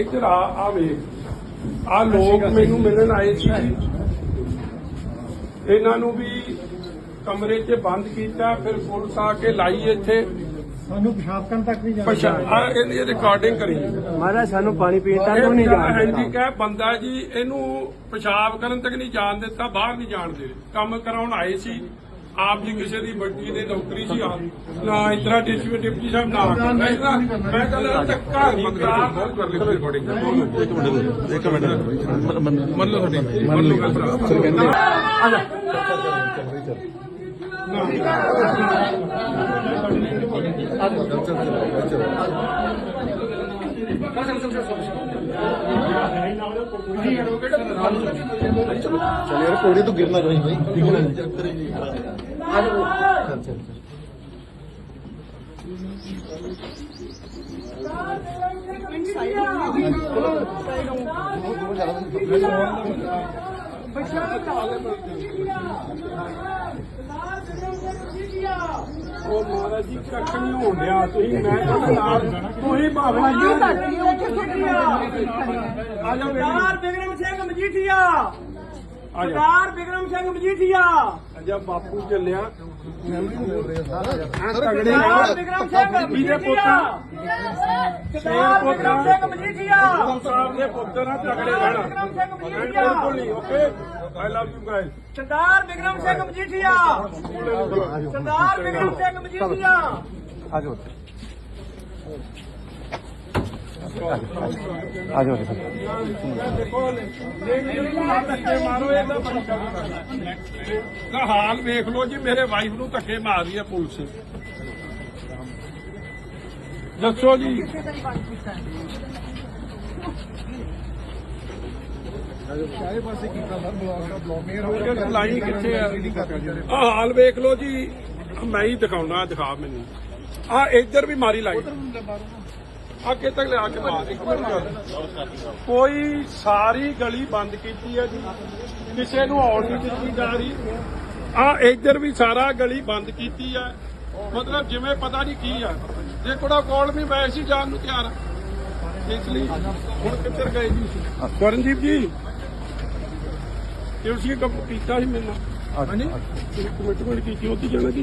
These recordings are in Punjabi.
ਇੱਧਰ ਆ ਆ ਵੇਖ। ਆ ਲੋਕ ਮੈਨੂੰ ਮਿਲਣ ਆਏ ਸੀ। ਇਹਨਾਂ ਨੂੰ ਵੀ ਕਮਰੇ 'ਚ ਬੰਦ ਕੀਤਾ ਫਿਰ ਪੁਲਿਸ ਆ ਕੇ ਲਾਈ ਇੱਥੇ। ਸਾਨੂੰ ਪਿਸ਼ਾਬ ਕਰਨ ਤੱਕ ਨਹੀਂ ਪਛਾ ਆ ਇਹਦੀ ਰਿਕਾਰਡਿੰਗ ਕਰੀ। ਮਹਾਰਾਜ ਸਾਨੂੰ ਪਾਣੀ ਪੀਣ ਤੱਕ ਨਹੀਂ ਜਾਣ ਹੈਂਡੀਕੈਪ ਬੰਦਾ ਜੀ ਇਹਨੂੰ ਪਿਸ਼ਾਬ ਕਰਨ ਤੱਕ ਨਹੀਂ ਜਾਣ ਦਿੱਤਾ ਬਾਹਰ ਨਹੀਂ ਜਾਣ ਦੇ। ਕੰਮ ਕਰਾਉਣ ਆਏ ਸੀ। ਆਪ ਜੀ ਕਿਸੇ ਦੀ ਵੱਡੀ ਦੇ ਨੌਕਰੀ ਸੀ ਆ ਨਾ ਇਤਰਾ ਡਿਸਟ੍ਰਿਕਟ ਡਿਪਟੀ ਸਾਹਿਬ ਨਾ ਮੈਂ ਇਤਰਾ ਮੈਂ ਕਹਿੰਦਾ ਧੱਕਾ ਨਹੀਂ ਕਰਾ ਕਰ ਲਈ ਰਿਕਾਰਡਿੰਗ ਇੱਕ ਮਿੰਟ ਇੱਕ ਮਿੰਟ ਮੰਨ ਲਓ ਤੁਹਾਡੀ ਮੰਨ ਲਓ ਗੱਲ ਭਰਾ चल यार कोड़े तो गिरना नहीं भाई दिखना ਚੱਲ ਚੱਲ ਉਹ ਮਹਾਰਾਜ ਜੀ ਕੱਖ ਨਹੀਂ ਹੋਣਿਆ ਤੁਸੀਂ ਮੈਂ ਤੁਹਾਡੇ ਨਾਲ ਤੁਸੀਂ ਭਾਵਨਾ ਜੀ ਆ ਜਾਓ ਬਿਗੜਨ ਸਿੰਘ ਮਜੀਠੀਆ ਸਰਦਾਰ ਬਿਕਰਮ ਸਿੰਘ ਮਜੀਠੀਆ। ਅੱਜਾ ਬਾਪੂ ਚੱਲਿਆ। ਤਗੜੇ ਸਰਦਾਰ ਬਿਕਰਮ ਸਿੰਘ ਮਜੀਠੀਆ। ਸਰਦਾਰ ਬਿਕਰਮ ਸਿੰਘ ਮਜੀਠੀਆ। ਸਾਹਿਬ ਦੇ ਪੁੱਤਰ ਆ ਤਗੜੇ ਰਹਿਣਾ। ਬਿਲਕੁਲ ਨਹੀਂ okay? I love you guys Sardar Bikram Singh Majithia. Sardar Bikram Singh Majithia. ਆ ਆ ਜੀ ਦਾ ਹਾਲ ਵੇਖ ਲਓ ਜੀ, ਮੇਰੇ ਵਾਈਫ ਨੂੰ ਧੱਕੇ ਮਾਰ ਰਹੀ ਪੁਲਿਸ। ਦੱਸੋ ਜੀ। ਹਾਲ ਵੇਖ ਲਓ ਜੀ। ਮੈਂ ਹੀ ਦਿਖਾਉਣਾ ਦਿਖਾ ਮੈਨੂੰ। ਆ ਇੱਧਰ ਵੀ ਮਾਰੀ ਲਾਈ। ਅੱਗੇ ਤੱਕ ਲਿਆ ਕੇ ਮਾਰ ਇੱਕ ਮਿੰਟ ਗੱਲ। ਕੋਈ ਸਾਰੀ ਗਲੀ ਬੰਦ ਕੀਤੀ ਹੈ ਜੀ। ਕਿਸੇ ਨੂੰ ਆਉਣ ਨਹੀਂ ਦਿੱਤੀ ਜਾ ਰਹੀ। ਆ ਇੱਧਰ ਵੀ ਸਾਰਾ ਗਲੀ ਬੰਦ ਕੀਤੀ ਹੈ। ਮਤਲਬ ਜਿਵੇਂ ਪਤਾ ਨਹੀਂ ਕੀ ਆ। ਜੇ ਕੋੜਾ ਕੋਲ ਵੀ ਮੈਂ ਸੀ ਜਾਣ ਨੂੰ ਤਿਆਰ ਇਸ ਲਈ ਹੁਣ ਕਿੱਧਰ ਗਏ ਜੀ? ਕਰਨਜੀਤ ਜੀ ਤੁਸੀਂ ਕੰਮ ਕੀਤਾ ਸੀ ਮੇਰੇ ਨਾਲ ਹਾਂਜੀ? ਕਮਿਟਮੈਂਟ ਕੀਤੀ ਉੱਥੇ ਜਾਣਾ ਕੀ?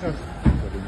ਕਰ